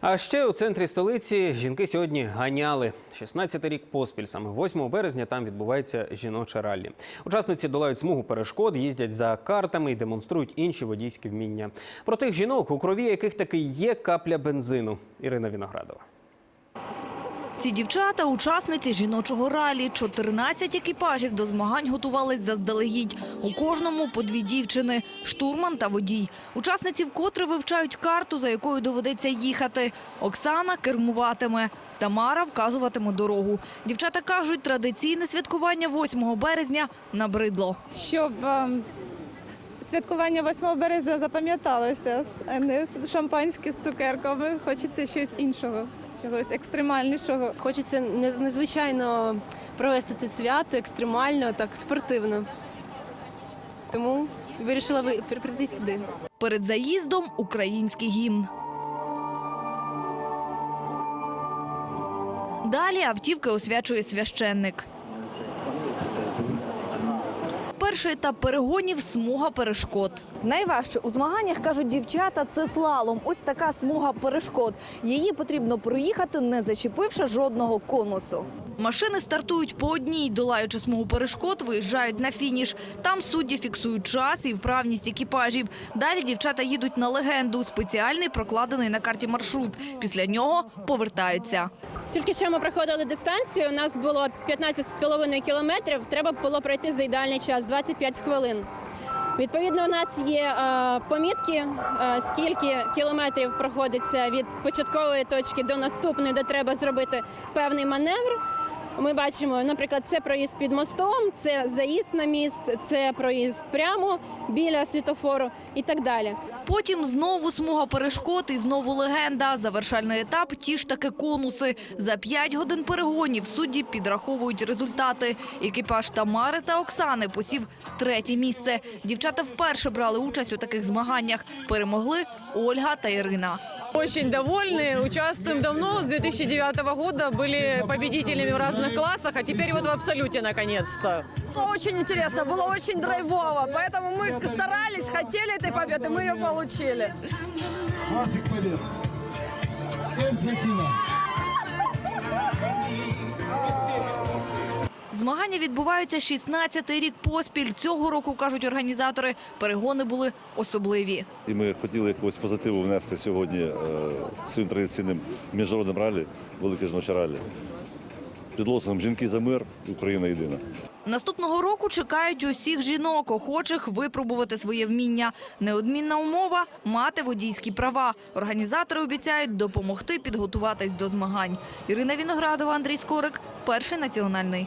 А ще у центрі столиці жінки сьогодні ганяли. 16-й рік поспіль. Саме 8 березня там відбувається жіноче раллі. Учасниці долають смугу перешкод, їздять за картами і демонструють інші водійські вміння. Про тих жінок, у крові яких таки є капля бензину. Ірина Віноградова. Ці дівчата – учасниці жіночого ралі. 14 екіпажів до змагань готувались заздалегідь. У кожному по дві дівчини – штурман та водій. Учасниці вкотре вивчають карту, за якою доведеться їхати. Оксана кермуватиме. Тамара вказуватиме дорогу. Дівчата кажуть, традиційне святкування 8 березня набридло. щоб ем, святкування 8 березня запам'яталося, а не шампанське з цукерками. Хочеться щось іншого, чогось екстремальнішого. Хочеться незвичайно провести це свято, екстремально, так спортивно. Тому вирішила ви- при- прийти сюди. Перед заїздом – український гімн. Далі автівки освячує священник. Перший етап перегонів – смуга перешкод. Найважче у змаганнях, кажуть дівчата, це слалом. Ось така смуга перешкод. Її потрібно проїхати, не зачепивши жодного конусу. Машини стартують по одній, долаючи смугу перешкод, виїжджають на фініш. Там судді фіксують час і вправність екіпажів. Далі дівчата їдуть на легенду, спеціальний прокладений на карті маршрут. Після нього повертаються. Тільки що ми проходили дистанцію. У нас було 15,5 кілометрів. Треба було пройти за ідеальний час 25 хвилин. Відповідно, у нас є е, помітки, е, скільки кілометрів проходиться від початкової точки до наступної, де треба зробити певний маневр. Ми бачимо, наприклад, це проїзд під мостом, це заїзд на міст, це проїзд прямо біля світофору і так далі. Потім знову смуга перешкод і знову легенда. Завершальний етап – ті ж таки конуси. За п'ять годин перегонів судді підраховують результати. Екіпаж Тамари та Оксани посів третє місце. Дівчата вперше брали участь у таких змаганнях. Перемогли Ольга та Ірина. Очень довольны, участвуем давно, с 2009 года, были победителями в разных классах, а теперь вот в абсолюте наконец-то. Очень интересно, было очень драйвово, поэтому мы старались, хотели этой победы, мы ее получили. ваших побед. Всем спасибо. Змагання відбуваються 16-й рік поспіль. Цього року, кажуть організатори, перегони були особливі. І ми хотіли якогось позитиву внести сьогодні е, своїм традиційним міжнародним ралі, велике жіноче ралі. Під лозунгом «Жінки за мир, Україна єдина». Наступного року чекають усіх жінок, охочих випробувати своє вміння. Неодмінна умова – мати водійські права. Організатори обіцяють допомогти підготуватись до змагань. Ірина Віноградова, Андрій Скорик, Перший національний.